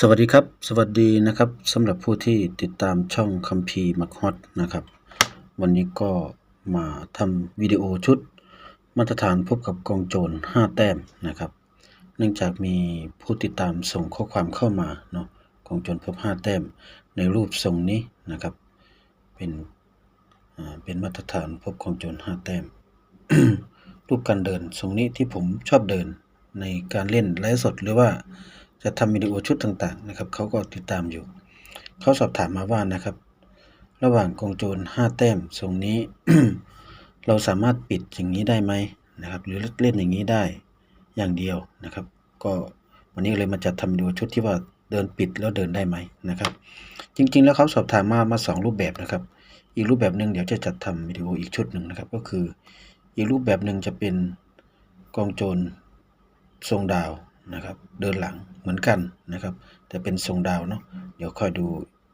สวัสดีครับ สวัสดีนะครับสำหรับผู้ที่ติดตามช่องคัมภีร์มักฮอตนะครับ วันนี้ก็มาทำวิดีโอชุด มาตรฐานพบกับกองโจร 5 แต้มนะครับ เนื่องจากมีผู้ติดตามส่งข้อความเข้ามาเนาะกองโจรพบ 5 แต้มในรูปทรงนี้นะครับ เป็นเป็นมาตรฐานพบกองโจร 5 แต้ม รูปการเดินทรงนี้ที่ผมชอบเดินในการเล่นไลฟ์สดหรือว่า จะทำวิดีโอชุดต่างๆนะครับเขาก็ติดตามอยู่ เขาสอบถามมาว่านะครับ ระหว่างกองโจร5แต้มทรงนี้ เราสามารถปิดอย่างนี้ได้ไหมนะครับ หรือเล่นอย่างนี้ได้อย่างเดียวนะครับ ก็วันนี้เลยมาจัดทำวิดีโอชุดที่ว่าเดินปิดแล้วเดินได้ไหมนะครับ จริงๆ แล้วเขาสอบถามมามาสองรูปแบบนะครับ อีกรูปแบบหนึ่งเดี๋ยวจะจัดทำวิดีโออีกชุดหนึ่งนะครับ ก็คืออีกรูปแบบหนึ่งจะเป็นกองโจรทรงดาว นะครับ เดินหลังเหมือนกันนะครับ แต่เป็นทรงดาวเนาะเดี๋ยวค่อยดู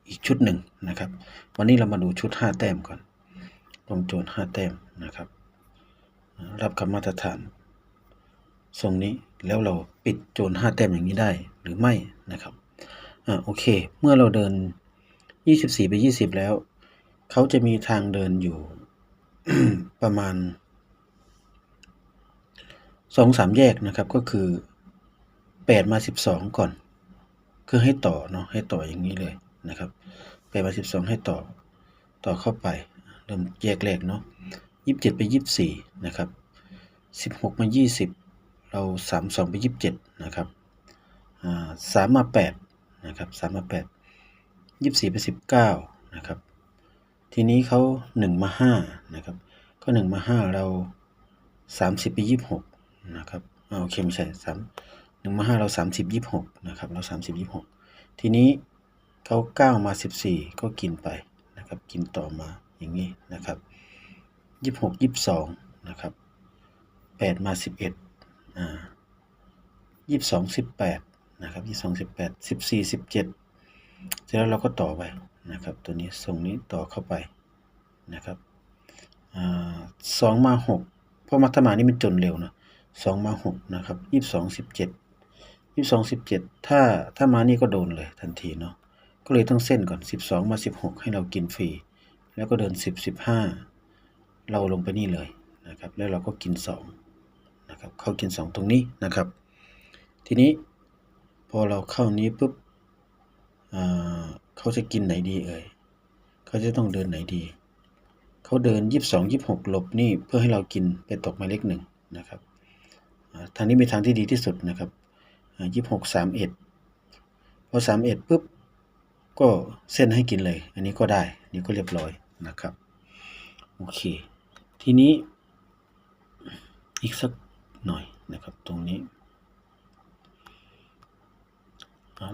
อีกชุดหนึ่งนะครับ วันนี้เรามาดูชุด 5 แต้มก่อนกองโจร5แต้มนะครับ รับคำมาตรฐานทรงนี้แล้วเราปิดโจร5แต้มอย่างนี้ได้หรือไม่นะครับอ่าโอเค เมื่อเราเดิน 24 ไป 20 แล้ว เขาจะมีทางเดินอยู่ประมาณสองสามแยกนะครับก็คือ แปดมาสิบสองก่อน คือให้ต่อเนาะให้ต่ออย่างนี้เลยนะครับแปดมาสิบสองให้ต่อต่อเข้าไป เริ่มแยกแรกเนาะยี่สิบเจ็ดไปยี่สิบสี่นะครับสิบหกมายี่สิบเราสามสองไปยี่สิบเจ็ดนะครับสามมาแปดนะครับสามมาแปดยี่สิบสี่ไปสิบเก้านะครับ ทีนี้เขาหนึ่งมาห้านะครับ ก็หนึ่งมาห้าเราสามสิบไปยี่สิบหกนะครับอ่าโอเคไม่ใช่สาม หนึ่งมาห้าเราสามสิบยี่สิบหกนะครับเราสามสิบยี่สิบหกทีนี้เขาเก้ามาสิบสี่ก็กินไปนะครับกินต่อมาอย่างนี้นะครับยี่สิบหกยี่สิบสองนะครับแปดมาสิบเอ็ดอ่ายี่สิบสองสิบแปดนะครับยี่สิบสองสิบแปดสิบสี่สิบเจ็ดเสร็จแล้วเราก็ต่อไปนะครับตัวนี้ส่งนี้ต่อเข้าไปนะครับอ่าสองมาหกเพราะมัธมานี่มันจนเร็วนะสองมาหกนะครับยี่สิบสองสิบเจ็ด สิบสองสิบเจ็ดถ้าถ้ามานี่ก็โดนเลยทันทีเนาะก็เลยต้องเส้นก่อนสิบสองมาสิบหกให้เรากินฟรี แล้วก็เดินสิบสิบห้าเราลงไปนี่เลยนะครับ แล้วเราก็กินสองนะครับเข้ากินสองตรงนี้นะครับ ทีนี้พอเราเข้านี้ปุ๊บเขาจะกินไหนดีเอ่ยเขาจะต้องเดินไหนดีเขาเดินยี่สิบสองยี่สิบหกหลบนี่เพื่อให้เรากินไปตกหมายเลขหนึ่งนะครับทางนี้เป็นทางที่ดีที่สุดนะครับ ยี่สิบหกสามเอ็ดพอสามเอ็ดปุ๊บก็เส้นให้กินเลย อันนี้ก็ได้นี่ก็เรียบร้อยนะครับ โอเค ทีนี้ อีกสักหน่อยนะครับ ตรงนี้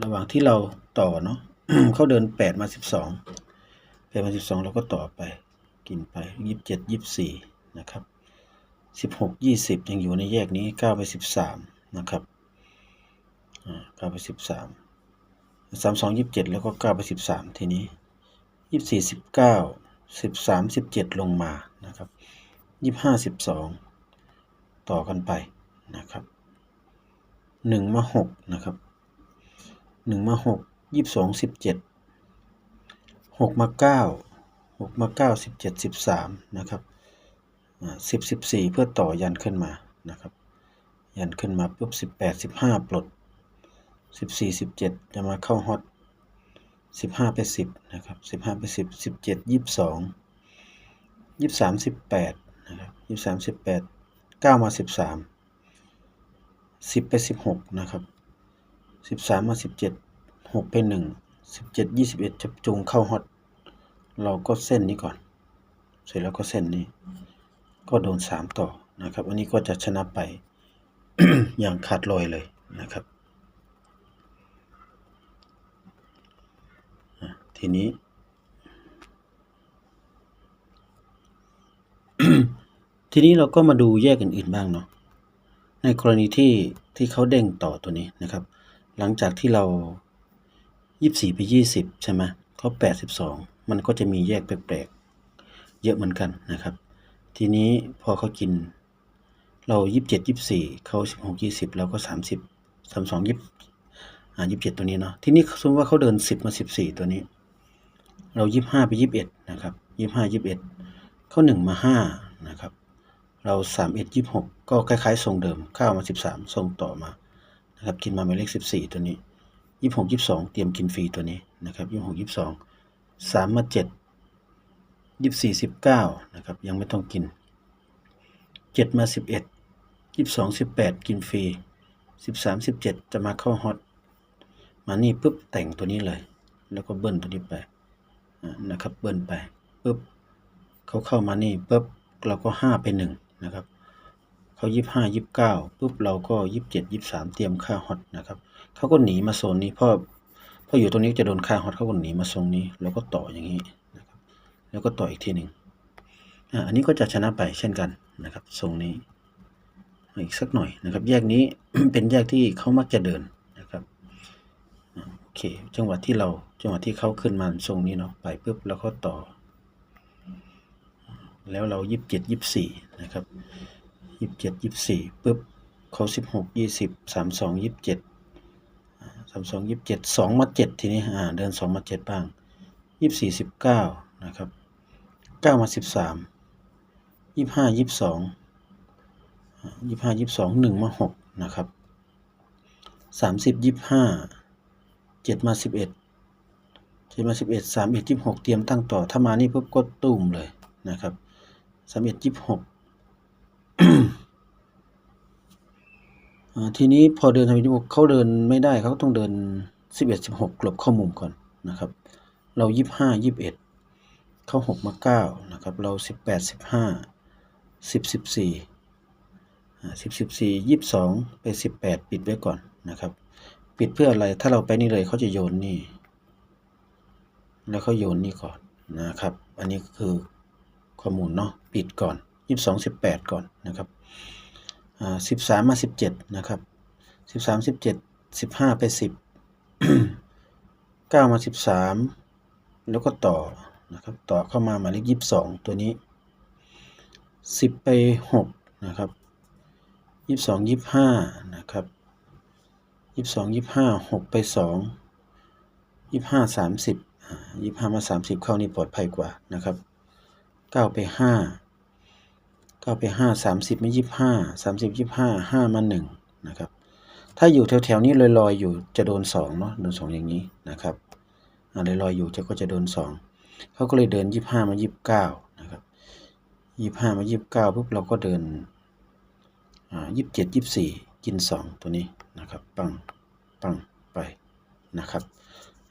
ระหว่างที่เราต่อเนาะเขาเดินแปดมาสิบสองแปดมาสิบสองเราก็ต่อไป กินไปยี่สิบเจ็ดยี่สิบสี่นะครับสิบหกยี่สิบยังอยู่ในแยกนี้เก้าไปสิบสามนะครับ เก้าไปสิบสามสามสองยี่สิบเจ็ดแล้วก็เก้าไปสิบสามทีนี้ยี่สิบสี่สิบเก้าสิบสามสิบเจ็ดลงมานะครับยี่ห้าสิบสองต่อกันไปนะครับหนึ่งมาหกนะครับหนึ่งมาหกยี่สิบสองสิบเจ็ดหกมาเก้าหกมาเก้าสิบเจ็ดสิบสามนะครับสิบสิบสี่เพื่อต่อยันขึ้นมานะครับยันขึ้นมาปุ๊บสิบแปดสิบห้าปลด สิบสี่สิบเจ็ดจะมาเข้าฮอตสิบห้าไปสิบนะครับสิบห้าไปสิบสิบเจ็ดยี่สิบสองยี่สิบสามสิบแปดนะครับยี่สิบสามสิบแปดเก้ามาสิบสามสิบไปสิบหกนะครับสิบสามมาสิบเจ็ดหกไปหนึ่งสิบเจ็ดยี่สิบเอ็ดจะจูงเข้าฮอตเราก็เส้นนี้ก่อน เสร็จแล้วก็เส้นนี้ ก็โดนสามต่อนะครับ อันนี้ก็จะชนะไปอย่างขาดลอยเลยนะครับอะ ทีนี้ ทีนี้เราก็มาดูแยกอื่นๆบ้างเนาะในกรณีที่ที่เขาเด้งต่อตัวนี้นะครับ หลังจากที่เรายี่สิบไปยี่สิบใช่ไหมเขาแปดสิบสองมันก็จะมีแยกแปลกๆ เยอะเหมือนกันนะครับ ทีนี้พอเขากิน เรายี่สิบเจ็ดยี่สิบสี่เขาสิบหกยี่สิบเราก็สามสิบสามสองยี่อ่ายี่สิบเจ็ดตัวนี้เนาะ ทีนี้สมมติว่าเขาเดินสิบมาสิบสี่ตัวนี้ เรายี่ห้าไปยี่สิบเอ็ดนะครับยี่ห้ายี่สิบเอ็ดเข้าหนึ่งมาห้านะครับ เราสามเอ็ดยี่หกก็คล้ายๆทรงเดิมเข้ามาสิบสามทรงต่อมานะครับกินมาหมายเลขสิบสี่ตัวนี้ยี่หกยี่สองเตรียมกินฟรีตัวนี้นะครับยี่หกยี่สองสามมาเจ็ดยี่สี่สิบเก้านะครับยังไม่ต้องกินเจ็ดมาสิบเอ็ดยี่สองสิบแปดกินฟรีสิบสามสิบเจ็ดจะมาเข้าฮอตมานี่ปุ๊บแต่งตัวนี้เลย แล้วก็เบิ้ลตัวนี้ไป นะครับเบิ้ลไปปุ๊บเขาเข้ามานี่ปุ๊บเราก็ห้าไปหนึ่งนะครับเขายี่ห้ายี่เก้าปุ๊บเราก็ยี่เจ็ดยี่สามเตรียมค่าฮอตนะครับเขาก็หนีมาโซนนี้เพราะเพราะอยู่ตรงนี้จะโดนค่าฮอตเขาก็หนีมาโซนนี้เราก็ต่ออย่างนี้นะครับแล้วก็ต่ออีกทีหนึ่งอันนี้ก็จะชนะไปเช่นกันนะครับทรงนี้อีกสักหน่อยนะครับ แยกนี้เป็นแยกที่เขามักจะเดินนะครับอ่าโอ เค จังหวะที่เรา จังหวะที่เขาขึ้นมาทรงนี้เนาะ ไปปุ๊บแล้วก็ต่อ แล้วเรายี่สิบเจ็ดยี่สี่นะครับยี่สิบเจ็ดยี่สี่ปุ๊บเขาสิบหกยี่สิบสามสองยี่สิบเจ็ดสามสองยี่สิบเจ็ดสองมาเจ็ดทีนี้ อ่า เดินสองมาเจ็ดบ้างยี่สี่สิบเก้านะครับเก้ามาสิบสามยี่ห้ายี่สองยี่ห้ายี่สองหนึ่งมาหกนะครับสามสิบยี่ห้า เจ็ดมาสิบเอ็ดเจ็ดมาสิบเอ็ดสามเอ็ดยี่หกเตรียมตั้งต่อ ถ้ามานี่ปุ๊บก็ตุ้มเลยนะครับสามเอ็ดยี่หกทีนี้พอเดินทางยี่หกเขาเดินไม่ได้เขาต้องเดินสิบเอ็ดสิบหกกลบเข้ามุมก่อนนะครับ เรายี่ห้ายี่เอ็ดเข้าหกมาเก้านะครับ เราสิบแปดสิบห้าสิบสิบสี่สิบสิบสี่ยี่สิบสองไปสิบแปดปิดไว้ก่อนนะครับ ปิดเพื่ออะไร ถ้าเราไปนี่เลยเขาจะโยนนี่ แล้วเขาโยนนี่ก่อนนะครับ อันนี้คือข้อมูลเนาะ ปิดก่อนยี่สิบสองสิบแปดก่อนนะครับอ่าสิบสามมาสิบเจ็ดนะครับสิบสามสิบเจ็ดสิบห้าไปสิบเก้ามาสิบสามแล้วก็ต่อนะครับ ต่อเข้ามาหมายเลขยี่สิบสองตัวนี้สิบไปหกนะครับยี่สิบสองยี่สิบห้านะครับ ยี่สิบสองยี่สิบห้าหกไปสองยี่สิบห้าสามสิบยี่สิบห้ามาสามสิบเข้านี่ปลอดภัยกว่านะครับเก้าไปห้าเก้าไปห้าสามสิบไม่ยี่สิบห้าสามสิบยี่สิบห้าห้ามาหนึ่งนะครับ ถ้าอยู่แถวๆนี้ลอยๆอยู่จะโดนสองเนาะโดนสองอย่างนี้นะครับอ่าลอยๆอยู่จะก็จะโดนสองเขาก็เลยเดินยี่ห้ามายี่สิบเก้านะครับยี่ห้ามายี่สิบเก้าปุ๊บเราก็เดินอ่ายี่สิบเจ็ดยี่สิบสี่ กินสองตัวนี้นะครับ ปัง ปัง ไปนะครับ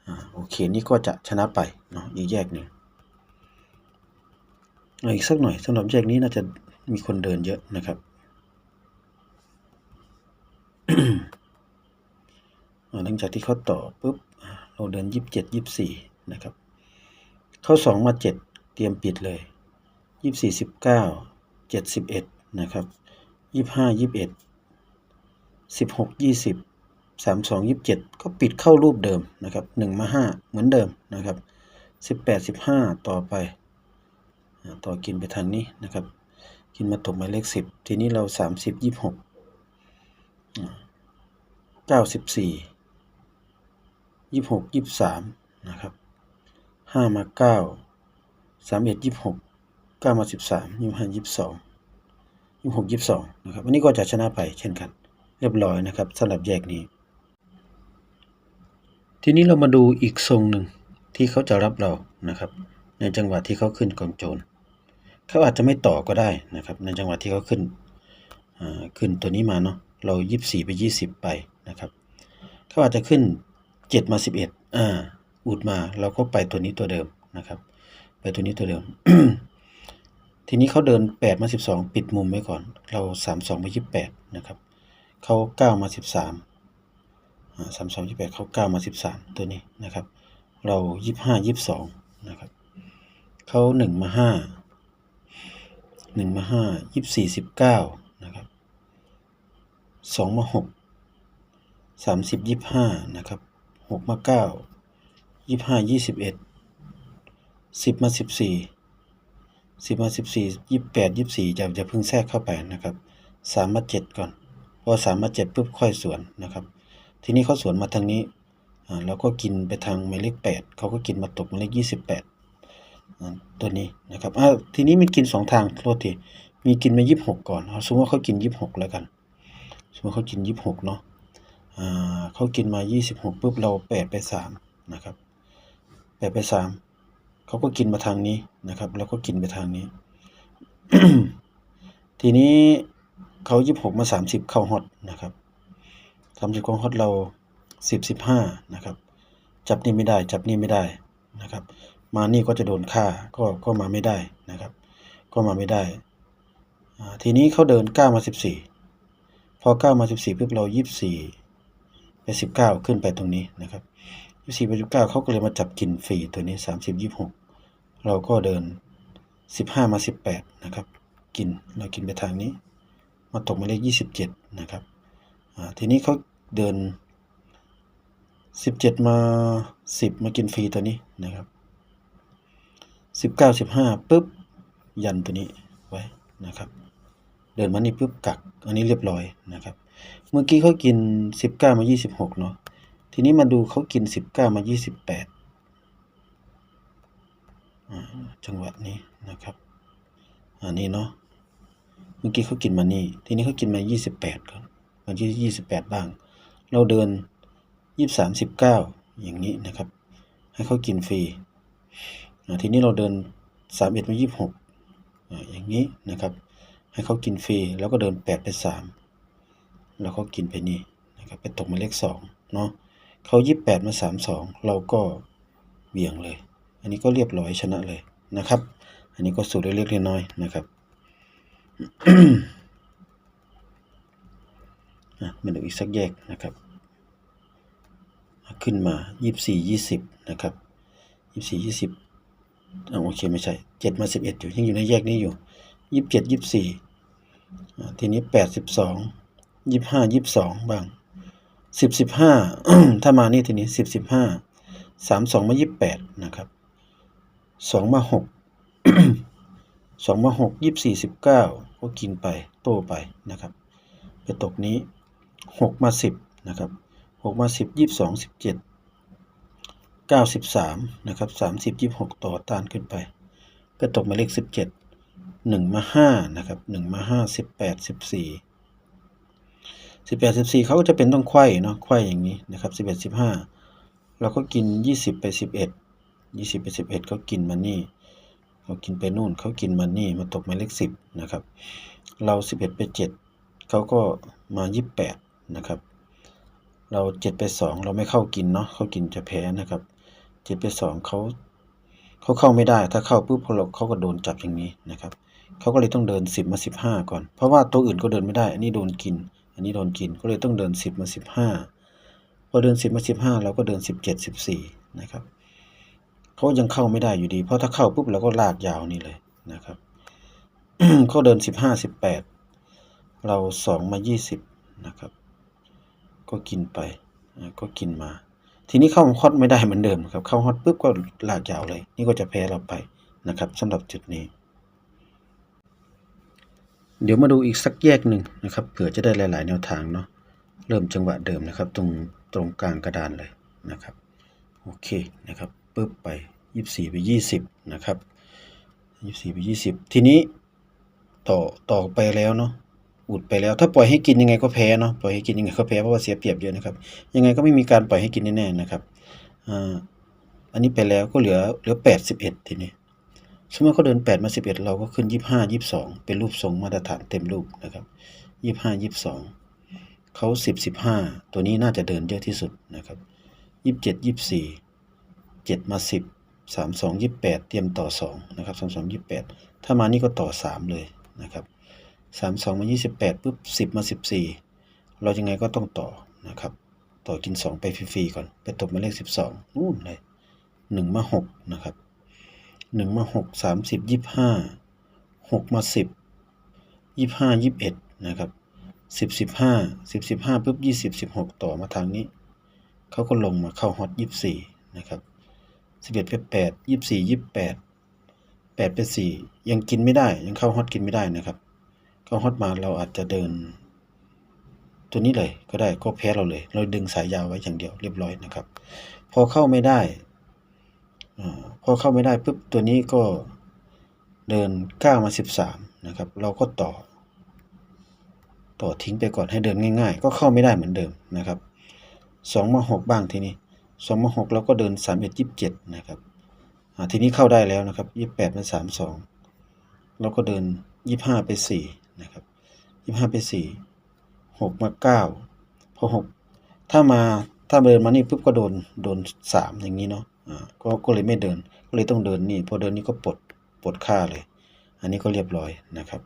อ่าโอเค นี่ก็จะชนะไปเนาะอีกแยกหนึ่งเอาอีกสักหน่อยสำหรับแยกนี้น่าจะมีคนเดินเยอะนะครับหลังจากที่เขาต่อปุ๊บเราเดินยี่สิบเจ็ดยี่สิบสี่นะครับ เข้าสองมาเจ็ดเตรียมปิดเลยยี่สิบสี่สิบเก้าเจ็ดสิบเอ็ดนะครับยี่ห้ายี่สิบเอ็ด สิบหกยี่สิบสามสองยี่สิบเจ็ดก็ปิดเข้ารูปเดิมนะครับหนึ่งมาห้าเหมือนเดิมนะครับสิบแปดสิบห้าต่อไปต่อกินไปทางนี้นะครับ กินมาตกหมายเลขสิบทีนี้เราสามสิบยี่สิบหกเก้าสิบสี่ยี่สิบหกยี่สิบสามนะครับห้ามาเก้าสามเอ็ดยี่สิบหกเก้ามาสิบสามยี่ห้ายี่สิบสองยี่หกยี่สิบสองนะครับ อันนี้ก็จะชนะไปเช่นกัน เรียบร้อยนะครับสำหรับแยกนี้ ทีนี้เรามาดูอีกทรงหนึ่งที่เขาจะรับเรานะครับ ในจังหวะที่เขาขึ้นกองโจรเขาอาจจะไม่ต่อก็ได้นะครับ ในจังหวะที่เขาขึ้นขึ้นตัวนี้มาเนาะเรายี่สิบสี่ไปยี่สิบไปนะครับเขาอาจจะขึ้นเจ็ดมาสิบเอ็ดอ่าอุดมาเราก็ไปตัวนี้ตัวเดิมนะครับ ไปตัวนี้ตัวเดิม ทีนี้เขาเดินแปดมาสิบสองปิดมุมไว้ก่อน เราสามสองไปยี่สิบแปดนะครับ เขาเก้ามาสิบสามสามสองยี่แปดเขาเก้ามาสิบสามตัวนี้นะครับ เรายี่ห้ายี่สองนะครับ เขาหนึ่งมาห้าหนึ่งมาห้ายี่สี่สิบเก้านะครับสองมาหกสามสิบยี่ห้านะครับหกมาเก้ายี่ห้ายี่สิบเอ็ดสิบมาสิบสี่สิบมาสิบสี่ยี่แปดยี่สี่อย่าอย่าเพิ่งแทรกเข้าไปนะครับสามมาเจ็ดก่อน พอสามมาเจ็ดปุ๊บค่อยสวนนะครับ ทีนี้เขาสวนมาทางนี้อ่าเราก็กินไปทางหมายเลขแปดเขาก็กินมาตกหมายเลขยี่สิบแปดตัวนี้นะครับอ่าทีนี้มันกินสองทางโทษทีมีกินมายี่สิบหกก่อนเอาสมมติว่าเขากินยี่สิบหกแล้วกัน สมมติเขากินยี่สิบหกเนาะอ่าเขากินมายี่สิบหกปุ๊บเราแปดไปสามนะครับแปดไปสามเขาก็กินมาทางนี้นะครับ แล้วก็กินไปทางนี้ ทีนี้ เขายี่สิบหกมาสามสิบเข้าฮอตนะครับสามสิบเข้าฮอตเราสิบสิบห้านะครับ จับนี่ไม่ได้ จับนี่ไม่ได้นะครับ มานี่ก็จะโดนฆ่าก็ก็มาไม่ได้นะครับ ก็มาไม่ได้ ทีนี้เขาเดินก้ามาสิบสี่พอก้ามาสิบสี่ปุ๊บเรายี่สิบสี่ไปสิบเก้าขึ้นไปตรงนี้นะครับยี่สิบสี่ไปสิบเก้าเขาก็เลยมาจับกินฟรีตัวนี้สามสิบยี่สิบหกเราก็เดินสิบห้ามาสิบแปดนะครับ กินเรากินไปทางนี้ มาตกหมายเลขยี่สิบเจ็ดนะครับทีนี้เขาเดินสิบเจ็ดมาสิบมากินฟรีตัวนี้นะครับสิบเก้าสิบห้าปุ๊บยันตัวนี้ไว้นะครับ เดินมานี่ปุ๊บกัก อันนี้เรียบร้อยนะครับ เมื่อกี้เขากินสิบเก้ามายี่สิบหกเนาะทีนี้มาดูเขากินสิบเก้ามายี่สิบแปดจังหวะนี้นะครับ อันนี้เนาะ มื่อกี้เขากินมานี่ ทีนี้เขากินมา 28ครับมาที่28 บ้าง เราเดิน 23 19 อย่างนี้นะครับ ให้เขากินฟรีทีนี้เราเดิน 31 มา 26อ่าอย่างนี้นะครับ ให้เขากินฟรี แล้วก็เดิน 8 ไป 3 แล้วเขากินไปนี่นะครับ ไปตกหมายเลข2เนาะเขา28 มา 32 เราก็เบี่ยงเลย อันนี้ก็เรียบร้อยชนะเลยนะครับ อันนี้ก็สูตรเล็กๆน้อยๆนะครับ มาดูอีกสักแยกนะครับ ขึ้นมายี่สี่ยี่สิบนะครับยี่สี่ยี่สิบอ่าโอเคไม่ใช่เจ็ดมาสิบเอ็ดอยู่ ยังอยู่ในแยกนี้อยู่ยี่เจ็ดยี่สี่ทีนี้แปดสิบสองยี่ห้ายี่สองบ้างสิบสิบห้าถ้ามานี่ทีนี้สิบสิบห้าสามสองมายี่แปดนะครับสองมาหก สองมาหกยี่สี่สิบเก้าก็กินไปโตไปนะครับ ไปตกนี้หกมาสิบนะครับหกมาสิบยี่สองสิบเจ็ดเก้าสิบสามนะครับสามสิบยี่หกต่อต้านขึ้นไปก็ตกมาเลขสิบเจ็ดหนึ่งมาห้านะครับหนึ่งมาห้าสิบแปดสิบสี่สิบแปดสิบสี่เขาก็จะเป็นต้องไขว้เนาะไขว้อย่างนี้นะครับสิบเอ็ดสิบห้าเราก็กินยี่สิบไปสิบเอ็ดยี่สิบไปสิบเอ็ดเขากินมานี่ เขากินไปนู่นเขากินมานี่มาตกหมายเลขสิบนะครับ เราสิบเอ็ดไปเจ็ดเขาก็มายี่แปดนะครับ เราเจ็ดไปสองเราไม่เข้ากินเนาะเขากินจะแพ้นะครับเจ็ดไปสองเขาเขาเข้าไม่ได้ ถ้าเข้าปุ๊บเขาเขาก็โดนจับอย่างนี้นะครับเขาก็เลยต้องเดินสิบมาสิบห้าก่อน เพราะว่าตัวอื่นก็เดินไม่ได้ อันนี้โดนกิน อันนี้โดนกิน ก็เลยต้องเดินสิบมาสิบห้าพอเดินสิบมาสิบห้าเราก็เดินสิบเจ็ดสิบสี่นะครับ เขายังเข้าไม่ได้อยู่ดี เพราะถ้าเข้าปุ๊บเราก็ลากยาวนี่เลยนะครับเขาเดินสิบห้าสิบแปดเราสองมายี่สิบนะครับ ก็กินไปก็กินมา ทีนี้เข้าฮอตไม่ได้เหมือนเดิมครับ เข้าฮอตปุ๊บก็ลากยาวเลย นี่ก็จะแพ้เราไปนะครับสำหรับจุดนี้ เดี๋ยวมาดูอีกสักแยกหนึ่งนะครับเผื่อจะได้หลาย ๆ แนวทางเนาะเริ่มจังหวะเดิมนะครับ ตรงตรงกลางกระดานเลยนะครับ โอเคนะครับ ปึ๊บไปยี่สี่ไปยี่สิบนะครับยี่สี่ไปยี่สิบทีนี้ต่อต่อไปแล้วเนาะอุดไปแล้ว ถ้าปล่อยให้กินยังไงก็แพ้เนาะปล่อยให้กินยังไงก็แพ้เพราะว่าเสียเปรียบเยอะนะครับ ยังไงก็ไม่มีการปล่อยให้กินแน่ๆนะครับอ่าอันนี้ไปแล้วก็เหลือเหลือแปดสิบเอ็ดทีนี้สมมติเขาเดินแปดมาสิบเอ็ดเราก็ขึ้นยี่ห้ายี่สองเป็นรูปทรงมาตรฐานเต็มรูปนะครับยี่ห้ายี่สองเขาสิบสิบห้าตัวนี้น่าจะเดินเยอะที่สุดนะครับยี่เจ็ดยี่สี่ เจ็ดมาสิบสามสองยี่แปดเตรียมต่อสองนะครับสามสองยี่แปดถ้ามานี่ก็ต่อสามเลยนะครับสามสองมายี่สิบแปดปุ๊บสิบมาสิบสี่เรายังไงก็ต้องต่อนะครับ ต่อกินสองไปฟรีๆก่อน ไปตบมาเลขสิบสองนู่นเลยหนึ่งมาหกนะครับหนึ่งมาหกสามสิบยี่ห้าหกมาสิบยี่ห้ายี่เอ็ดนะครับสิบสิบห้าสิบสิบห้าปุ๊บยี่สิบสิบหกต่อมาทางนี้ เขาก็ลงมาเข้าฮอตยี่สี่นะครับ สิบเอ็ดไปแปดยี่สี่ยี่แปดแปดไปสี่ยังกินไม่ได้ยังเข้าฮอตกินไม่ได้นะครับ เข้าฮอตมาเราอาจจะเดิน ตัวนี้เลยก็ได้ก็แพ้เราเลย เราดึงสายยาวไว้อย่างเดียวเรียบร้อยนะครับ พอเข้าไม่ได้อพอเข้าไม่ได้ปุ๊บตัวนี้ก็เดินก้ามาสิบสามนะครับ เราก็ต่อ ต่อทิ้งไปก่อนให้เดินง่าย ๆ ก็เข้าไม่ได้เหมือนเดิมนะครับสองมาหกบ้างทีนี้ สองมาหกเราก็เดินสามเอ็ดยี่สิบเจ็ดนะครับทีนี้เข้าได้แล้วนะครับยี่แปดเป็นสามสองเราก็เดินยี่ห้าไปสี่นะครับยี่ห้าไปสี่หกมาเก้าพอหกถ้ามาถ้าเดินมานี่ปุ๊บก็โดนโดนสามอย่างนี้เนาะอ่าก็ก็เลยไม่เดินก็เลยต้องเดินนี่พอเดินนี่ก็ปลดปลดค่าเลย อันนี้ก็เรียบร้อยนะครับ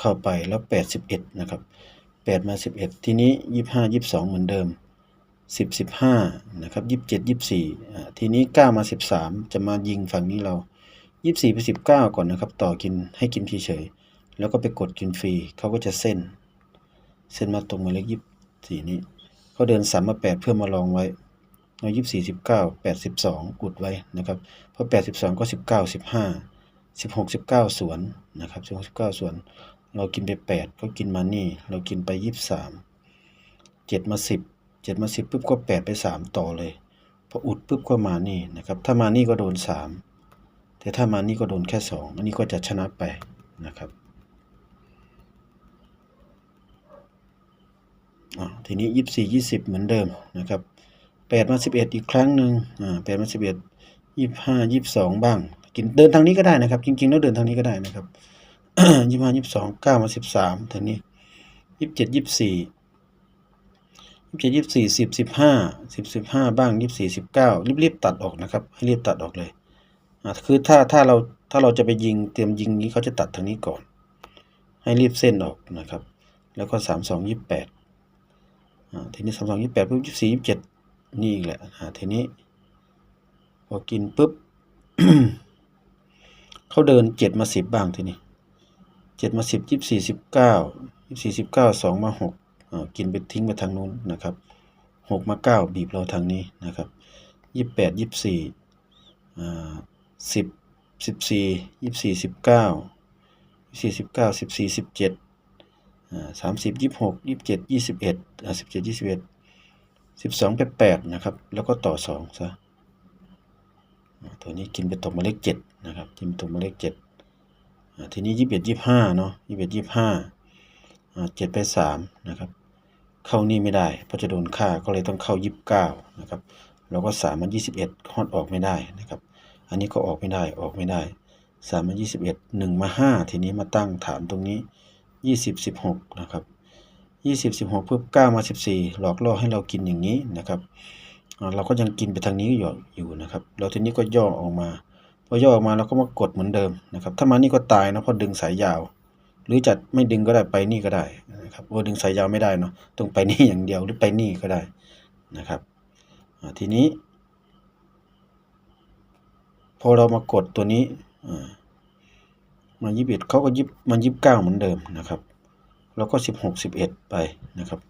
เข้าไปแล้วแปดสิบเอ็ดนะครับแปดมาสิบเอ็ดทีนี้ยี่ห้ายี่สองเหมือนเดิมสิบสิบห้านะครับยี่สิบเจ็ดยี่สี่ทีนี้เก้ามาสิบสามจะมายิงฝั่งนี้เรายี่สี่ไปสิบเก้าก่อนนะครับ ต่อกินให้กินเฉย แล้วก็ไปกดกินฟรีเขาก็จะเส้น เส้นมาตรงหมายเลขยี่สี่นี้เขาเดินสามมาแปดเพื่อมาลองไว้เอายี่สี่สิบเก้าแปดสิบสองกดไว้นะครับ เพราะแปดสิบสองก็สิบเก้าสิบห้า สิบหกสิบเก้าสวนนะครับสิบหกสิบเก้าสวน เรากินไปแปดก็กินมานี่ เรากินไปยี่สิบสามเจ็ดมาสิบเจ็ดมาสิบปุ๊บก็แปดไปสามต่อเลยพออุดปุ๊บก็มานี่นะครับ ถ้ามานี่ก็โดนสามแต่ถ้ามานี่ก็โดนแค่สองอันนี้ก็จะชนะไปนะครับอ่าทีนี้ยี่สี่ยี่สิบเหมือนเดิมนะครับแปดมาสิบเอ็ดอีกครั้งหนึ่งอ่าแปดมาสิบเอ็ดยี่ห้ายี่สองบ้าง กินเดินทางนี้ก็ได้นะครับ จริงๆ แล้วเดินทางนี้ก็ได้นะครับยี่ห้ายี่สองเก้ามาสิบสามทีนี้ยี่สิบเจ็ดยี่สี่ยี่สิบเจ็ดยี่สี่สิบสิบห้าสิบสิบห้าบ้างยี่สี่สิบเก้ารีบรีบตัดออกนะครับ ให้รีบตัดออกเลยอ่าคือถ้าถ้าเราถ้าเราจะไปยิงเตรียมยิงนี้เขาจะตัดทางนี้ก่อน ให้รีบเส้นออกนะครับ แล้วก็สามสองยี่แปดอ่าทีนี้สามสองยี่แปดปุ๊บยี่สี่ยี่เจ็ดนี่อีกแหละอ่าทีนี้พอกินปุ๊บ เขาเดินเจ็ดมาสิบบ้างทีนี้เจ็ดมาสิบยี่สี่สิบเก้ายี่สี่สิบเก้าสองมาหกกินไปทิ้งไปทางนู้นนะครับหกมาเก้าบีบเราทางนี้นะครับยี่แปดยี่สี่อ่สิบสิบสี่ยี่สี่สิบเก้าสี่สิบเก้าสิบสี่สิบเจ็ดสามสิบยี่หกยี่เจ็ดยี่สิบเอ็ดสิบเจ็ดยี่สิบเอ็ดสิบสองไปแปดนะครับ แล้วก็ต่อสองซะ ตัวนี้กินไปตกมาเลขเจ็ดนะครับกินไปตกมาเลขเจ็ดทีนี้ยี่สิบเอ็ดยี่ห้าเนาะยี่สิบเอ็ดยี่ห้าอ่าเจ็ดไปสามนะครับ เข้านี่ไม่ได้เพราะจะโดนค่าก็เลยต้องเข้ายี่สิบเก้านะครับเราก็สามมันยี่สิบเอ็ดฮอดออกไม่ได้นะครับ อันนี้ก็ออกไม่ได้ออกไม่ได้สามมันยี่สิบเอ็ดหนึ่งมาห้าทีนี้มาตั้งฐานตรงนี้ยี่สิบสิบหกนะครับยี่สิบสิบหกเพิ่มเก้ามาสิบสี่หลอกล่อให้เรากินอย่างนี้นะครับ เราก็ยังกินไปทางนี้อยู่อยู่นะครับแล้วทีนี้ก็ย่อออกมาพอย่อออกมาเราก็มากดเหมือนเดิมนะครับ ถ้ามานี่ก็ตายนะเพราะดึงสายยาว หรือจะไม่ดึงก็ได้ไปนี่ก็ได้นะครับโอ้ดึงสายยาวไม่ได้เนาะต้องไปนี่อย่างเดียวหรือไปนี่ก็ได้นะครับทีนี้ พอเรามากดตัวนี้มายิบเอ็ดเขาก็ยิบมายิบเก้าเหมือนเดิมนะครับ แล้วก็สิบหกสิบเอ็ดไปนะครับ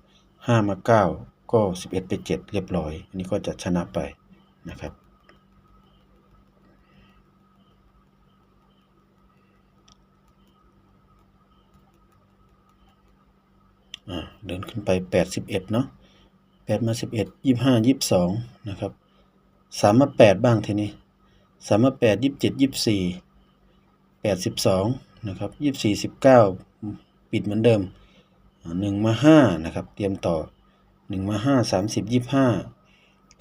ห้ามาเก้า ก็สิบเอ็ดไปเจ็ดเรียบร้อย อันนี้ก็จะชนะไปนะครับ เดินขึ้นไปแปดสิบเอ็ดเนาะแปดมาสิบเอ็ดยี่ห้ายี่สองนะครับสามมาแปดบ้างทีนี้สามมาแปดยี่สิบเจ็ดยี่สี่แปดสิบสองนะครับยี่สี่สิบเก้าปิดเหมือนเดิมหนึ่งมาห้านะครับ เตรียมต่อ หนึ่งมาห้าสามสิบยี่ห้า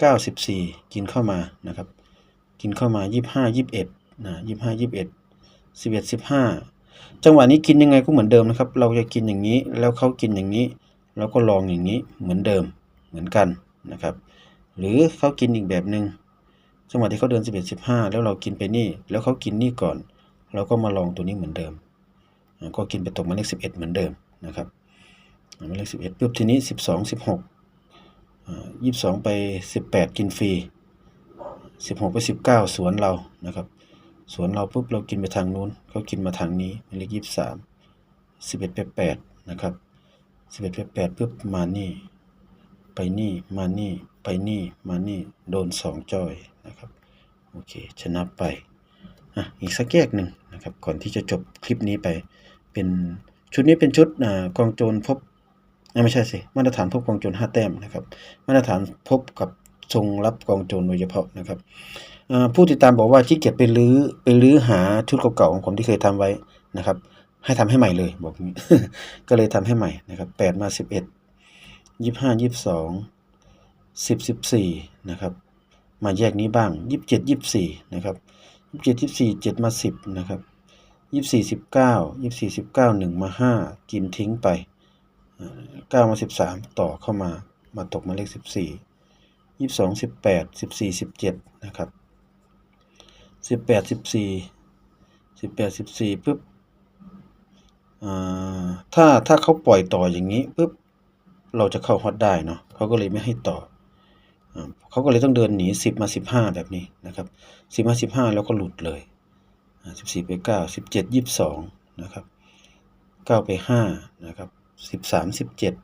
เก้าสิบสี่กินเข้ามานะครับ กินเข้ามายี่ห้ายี่เอ็ดนะยี่ห้ายี่เอ็ดสิบเอ็ดสิบห้าจังหวะนี้กินยังไงก็เหมือนเดิมนะครับ เราจะกินอย่างนี้แล้วเขากินอย่างนี้ เราก็ลองอย่างนี้เหมือนเดิมเหมือนกันนะครับ หรือเขากินอีกแบบหนึ่งจังหวะที่เขาเดิน 11 15 แล้วเรากินไปนี่ แล้วเขากินนี่ก่อน เราก็มาลองตัวนี้เหมือนเดิม ก็กินไปตกหมาเลข11 เหมือนเดิมนะครับมาเลข11ปุ๊บทีนี้ 12 16 อ่า22ไป18กินฟรี16ไป19สวนเรานะครับ สวนเราปุ๊บเรากินไปทางนู้นเขากินมาทางนี้หมายเลขยี่สิบสามสิบเอ็ดไปแปดนะครับสิบเอ็ดไปแปดปุ๊บมานี่ ไปนี่มานี่ไปนี่มานี่โดนสองจอยนะครับโอเคชนะไปอะอีกสักแยกหนึ่งนะครับก่อนที่จะจบคลิปนี้ไปเป็นชุดนี้เป็นชุดอกองโจรพบ ไม่ใช่สิ มาตรฐานพบกองโจรห้าแต้มนะครับ มาตรฐานพบกับทรงรับกองโจรโดยเฉพาะนะครับผู้ติดตามบอกว่าขี้เกียจไปลื้อไปลื้อหาชุดเก่าๆของผมที่เคยทำไว้นะครับ ให้ทำให้ใหม่เลยบอกงี้ก็เลยทำให้ใหม่นะครับแปดมาสิบเอ็ดยี่ห้ายี่สองสิบสิบสี่นะครับมาแยกนี้บ้างยี่สิบเจ็ดยี่สี่นะครับยี่สิบเจ็ดยี่สี่เจ็ดมาสิบนะครับยี่สิบสี่สิบเก้ายี่สิบสี่สิบเก้าหนึ่งมาห้ากินทิ้งไป เก้ามาสิบสามต่อเข้ามามาตกมาเลขสิบสี่ยี่สิบสองสิบแปดสิบสี่สิบเจ็ดนะครับสิบแปดสิบสี่สิบแปดสิบสี่ปุ๊บอ่าถ้าถ้าเขาปล่อยต่ออย่างนี้ปุ๊บเราจะเข้าฮอตได้เนาะเขาก็เลยไม่ให้ต่อเขาก็เลยต้องเดินหนีสิบมาสิบห้าแบบนี้นะครับสิบมาสิบห้าแล้วก็หลุดเลยสิบสี่ไปเก้าสิบเจ็ดยี่สิบสองนะครับเก้าไปห้านะครับ สิบสามสิบเจ็ด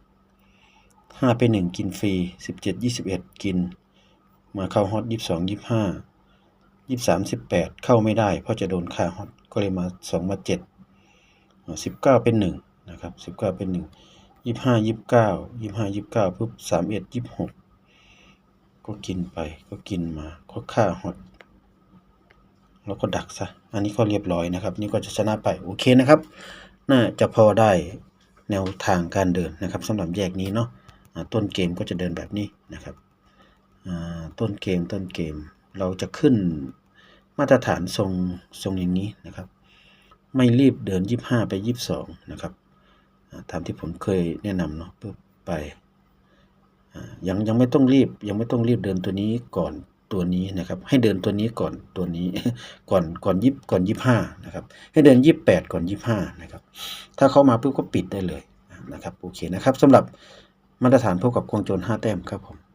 ห้าไปหนึ่งกินฟรีสิบเจ็ดยี่สิบเอ็ดกิน มาเข้าฮอตยี่สิบสองยี่สิบห้ายี่สิบสามสิบแปดเข้าไม่ได้เพราะจะโดนค่าฮอตก็เลยมาสองมาเจ็ดสิบเก้าเป็นหนึ่งนะครับสิบเก้าเป็นหนึ่งยี่สิบห้ายี่สิบเก้ายี่สิบห้ายี่สิบเก้าปุ๊บสามเอ็ดยี่สิบหกก็กินไปก็กินมาก็ฆ่าฮอตแล้วก็ดักซะอันนี้ก็เรียบร้อยนะครับ นี่ก็จะชนะไปโอเคนะครับ น่าจะพอได้ แนวทางการเดินนะครับสำหรับแยกนี้เนาะต้นเกมก็จะเดินแบบนี้นะครับต้นเกมต้นเกมเราจะขึ้นมาตรฐานทรงทรงอย่างนี้นะครับ ไม่รีบเดินยี่ห้าไปยี่สองนะครับตามที่ผมเคยแนะนำเนาะปุ๊บไปยังยังไม่ต้องรีบยังไม่ต้องรีบเดินตัวนี้ก่อน ตัวนี้นะครับ ให้เดินตัวนี้ก่อนตัวนี้ก่อนก่อนยิบก่อนยี่ห้านะครับ ให้เดินยี่แปดก่อนยี่ห้านะครับ ถ้าเข้ามาปุ๊บก็ปิดได้เลยนะครับโอเคนะครับสำหรับมาตรฐานพบกับกวงโจรห้าแต้มครับผม